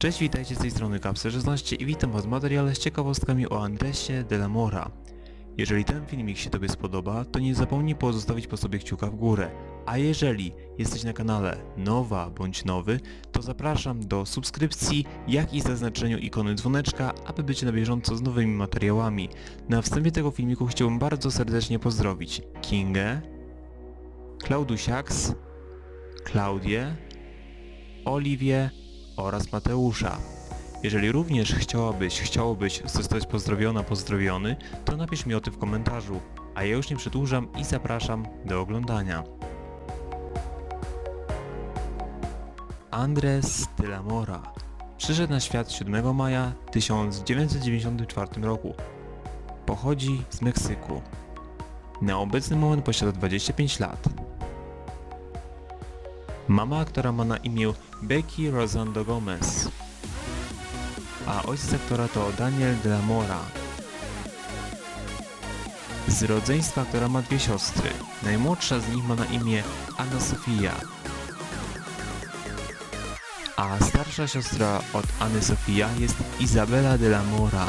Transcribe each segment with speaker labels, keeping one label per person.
Speaker 1: Cześć, witajcie z tej strony Kapsel16 i witam was w materiale z ciekawostkami o Andresie de la Mora. Jeżeli ten filmik się Tobie spodoba, to nie zapomnij pozostawić po sobie kciuka w górę. A jeżeli jesteś na kanale nowa bądź nowy, to zapraszam do subskrypcji, jak i zaznaczeniu ikony dzwoneczka, aby być na bieżąco z nowymi materiałami. Na wstępie tego filmiku chciałbym bardzo serdecznie pozdrowić Kingę, Klaudusiaks, Klaudię, Oliwię oraz Mateusza. Jeżeli również chciałabyś, chciałobyś zostać pozdrowiona, pozdrowiony, to napisz mi o tym w komentarzu, a ja już nie przedłużam i zapraszam do oglądania. Andres de la Mora przyszedł na świat 7 maja 1994 roku. Pochodzi z Meksyku. Na obecny moment posiada 25 lat. Mama, która ma na imię Becky Rosando Gomez, a ojciec aktora to Daniel de la Mora. Z rodzeństwa, która ma dwie siostry. Najmłodsza z nich ma na imię Anna Sofia, a starsza siostra od Anny Sofia jest Izabela de la Mora.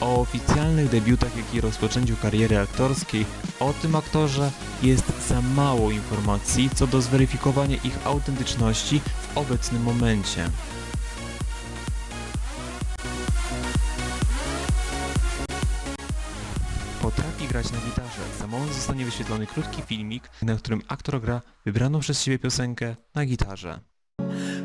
Speaker 1: O oficjalnych debiutach, jak i rozpoczęciu kariery aktorskiej, o tym aktorze jest za mało informacji co do zweryfikowania ich autentyczności w obecnym momencie. Potrafi grać na gitarze. Za moment zostanie wyświetlony krótki filmik, na którym aktor gra wybraną przez siebie piosenkę na gitarze.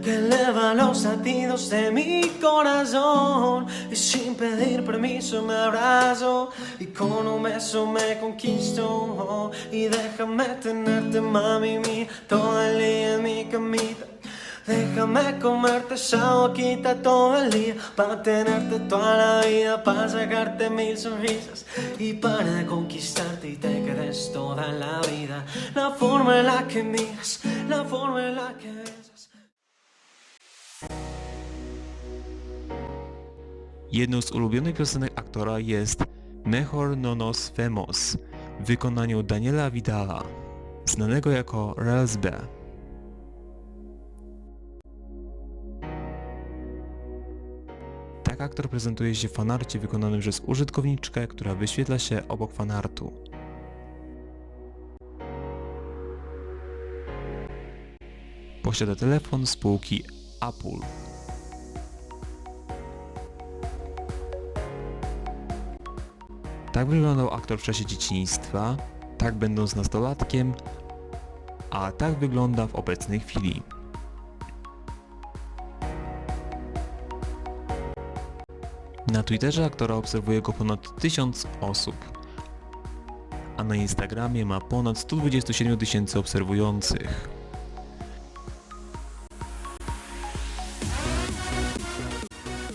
Speaker 2: Que eleva los latidos de mi corazón. Y sin pedir permiso me abrazo y con un beso me conquisto. Y déjame tenerte mami mía todo el día en mi camita. Déjame comerte esa boquita todo el día Para tenerte toda la vida Para sacarte mil sonrisas Y para conquistarte y te quedes toda la vida. La forma en la que miras La forma en la que besas
Speaker 1: Jedną z ulubionych piosenek aktora jest Mejor no nos vemos w wykonaniu Daniela Vidala, znanego jako B. Tak aktor prezentuje się w fanarcie wykonanym przez użytkowniczkę, która wyświetla się obok fanartu. Posiada telefon spółki Apple. Tak wyglądał aktor w czasie dzieciństwa, tak będąc nastolatkiem, a tak wygląda w obecnej chwili. Na Twitterze aktora obserwuje go ponad 1000 osób, a na Instagramie ma ponad 127 tysięcy obserwujących.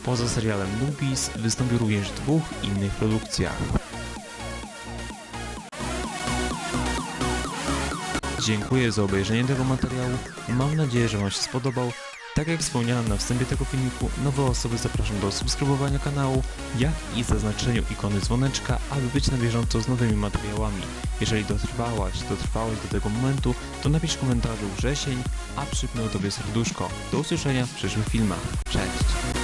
Speaker 1: Poza serialem Nubis wystąpił również w dwóch innych produkcjach. Dziękuję za obejrzenie tego materiału. Mam nadzieję, że Wam się spodobał. Tak jak wspomniałem na wstępie tego filmiku, nowe osoby zapraszam do subskrybowania kanału, jak i zaznaczeniu ikony dzwoneczka, aby być na bieżąco z nowymi materiałami. Jeżeli dotrwałaś, dotrwałeś do tego momentu, to napisz w komentarzu wrzesień, a przypnę Tobie serduszko. Do usłyszenia w przyszłych filmach. Cześć!